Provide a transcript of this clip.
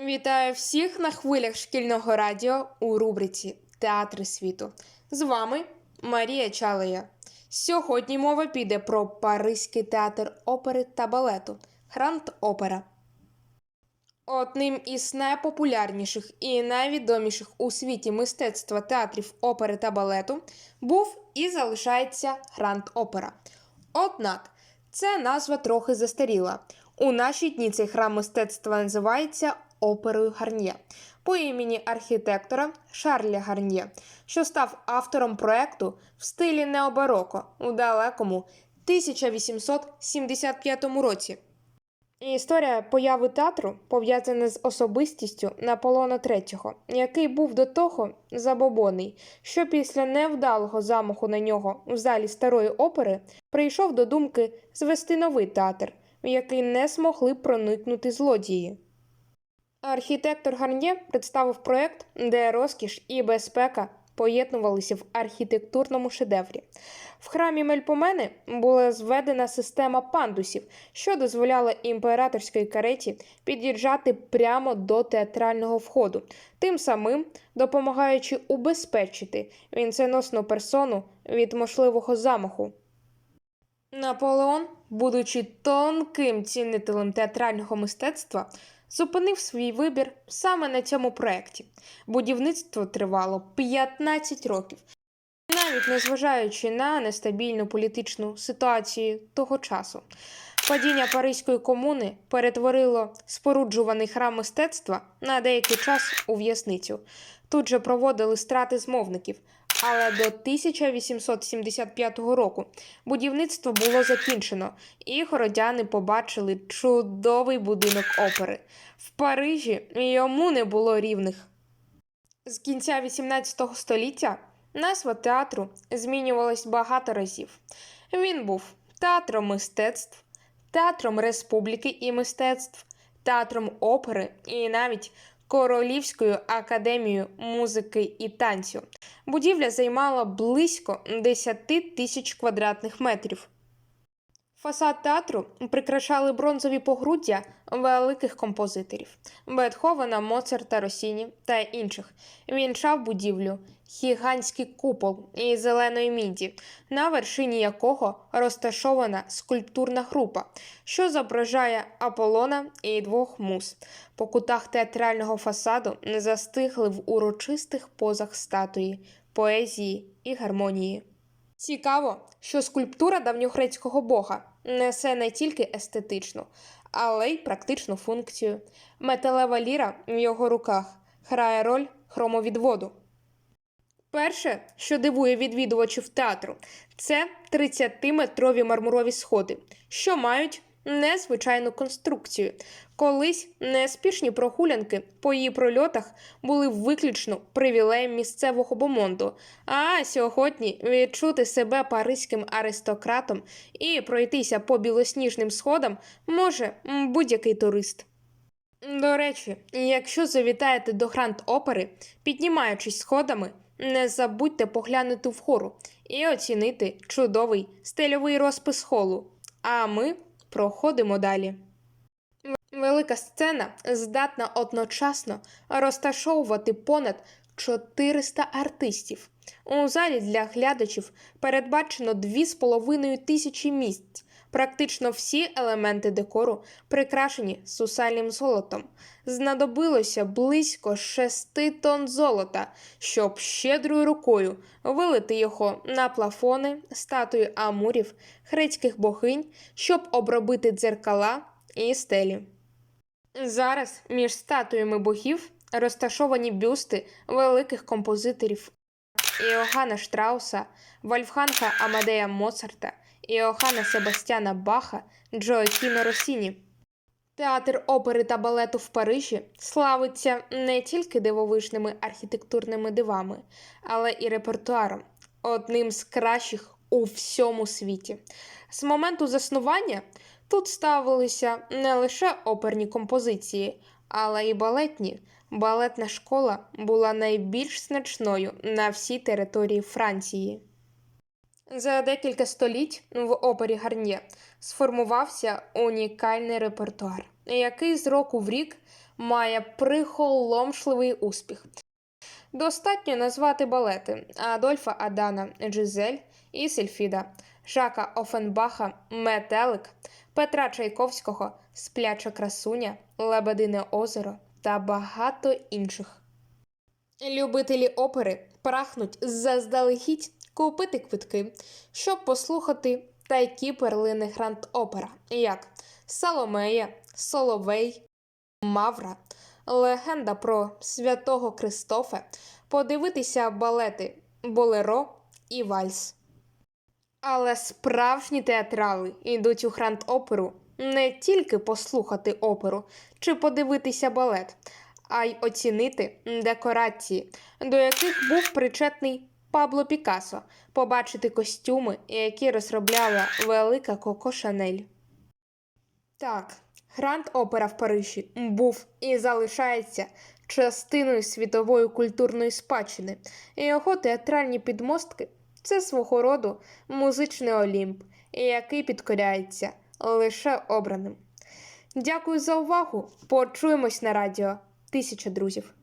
Вітаю всіх на хвилях шкільного радіо у рубриці Театри світу. З вами Марія Чалея. Сьогодні мова піде про Паризький театр опери та балету Гранд Опера. Одним із найпопулярніших і найвідоміших у світі мистецтва театрів опери та балету був і залишається Гранд Опера. Однак ця назва трохи застаріла. У наші дні цей храм мистецтва називається оперою Гарньє по імені архітектора Шарля Гарньє, що став автором проекту в стилі необароко у далекому 1875 році. Історія появи театру пов'язана з особистістю Наполеона III, який був до того забобонний, що після невдалого замаху на нього в залі старої опери прийшов до думки звести новий театр, в який не змогли проникнути злодії. Архітектор Гарньє представив проєкт, де розкіш і безпека поєднувалися в архітектурному шедеврі. В храмі Мельпомени була зведена система пандусів, що дозволяла імператорській кареті під'їжджати прямо до театрального входу, тим самим допомагаючи убезпечити вінценосну персону від можливого замаху. Наполеон, будучи тонким цінителем театрального мистецтва, зупинив свій вибір саме на цьому проєкті. Будівництво тривало 15 років. Навіть незважаючи на нестабільну політичну ситуацію того часу, падіння Паризької комуни перетворило споруджуваний храм мистецтва на деякий час у в'язницю. Тут же проводили страти змовників, але до 1875 року будівництво було закінчено, і городяни побачили чудовий будинок опери. В Парижі йому не було рівних. З кінця 18 століття назва театру змінювалась багато разів. Він був театром мистецтв, театром республіки і мистецтв, театром опери і навіть Королівською академією музики і танцю. Будівля займала близько 10 тисяч квадратних метрів. Фасад театру прикрашали бронзові погруддя великих композиторів Бетховена, Моцарта, Росіні та інших. Вінчав будівлю гігантський купол із зеленої міді, на вершині якого розташована скульптурна група, що зображає Аполлона і двох муз. По кутах театрального фасаду застигли в урочистих позах статуї, поезії і гармонії. Цікаво, що скульптура давньогрецького бога несе не тільки естетичну, але й практичну функцію. Металева ліра в його руках грає роль хромовідводу. Перше, що дивує відвідувачів театру, це 30-метрові мармурові сходи, що мають незвичайну конструкцію. Колись неспішні прогулянки по її прольотах були виключно привілеєм місцевого бомонду, а сьогодні відчути себе паризьким аристократом і пройтися по білосніжним сходам може будь-який турист. До речі, якщо завітаєте до Гранд Опери, піднімаючись сходами, не забудьте поглянути вгору і оцінити чудовий стильовий розпис холу. А ми проходимо далі. Велика сцена здатна одночасно розташовувати понад 400 артистів. У залі для глядачів передбачено 2,5 тисячі місць. Практично всі елементи декору прикрашені сусальним золотом. Знадобилося близько 6 тонн золота, щоб щедрою рукою вилити його на плафони, статуї амурів, грецьких богинь, щоб обробити дзеркала і стелі. Зараз між статуями богів розташовані бюсти великих композиторів Іоганна Штрауса, Вольфганга Амадея Моцарта, Іохана Себастьяна Баха, Джоакіно Росіні. Театр опери та балету в Парижі славиться не тільки дивовижними архітектурними дивами, але і репертуаром, одним з кращих у всьому світі. З моменту заснування тут ставилися не лише оперні композиції, але й балетні. Балетна школа була найбільш значною на всій території Франції. За декілька століть в опері Гарньє сформувався унікальний репертуар, який з року в рік має прихоломшливий успіх. Достатньо назвати балети Адольфа Адана, Джизель і Сельфіда, Жака Офенбаха, Метелик, Петра Чайковського, Спляча красуня, Лебедине озеро та багато інших. Любителі опери прагнуть заздалегідь купити квитки, щоб послухати такі перлини гранд опера, як Саломея, Соловей, Мавра, легенда про святого Кристофе, подивитися балети Болеро і Вальс. Але справжні театрали йдуть у гранд оперу не тільки послухати оперу чи подивитися балет, а й оцінити декорації, до яких був причетний Пабло Пікассо, побачити костюми, які розробляла велика Коко Шанель. Так, Гранд Опера в Парижі був і залишається частиною світової культурної спадщини, його театральні підмостки це свого роду музичний олімп, який підкоряється лише обраним. Дякую за увагу. Почуємось на радіо. Тисяча друзів.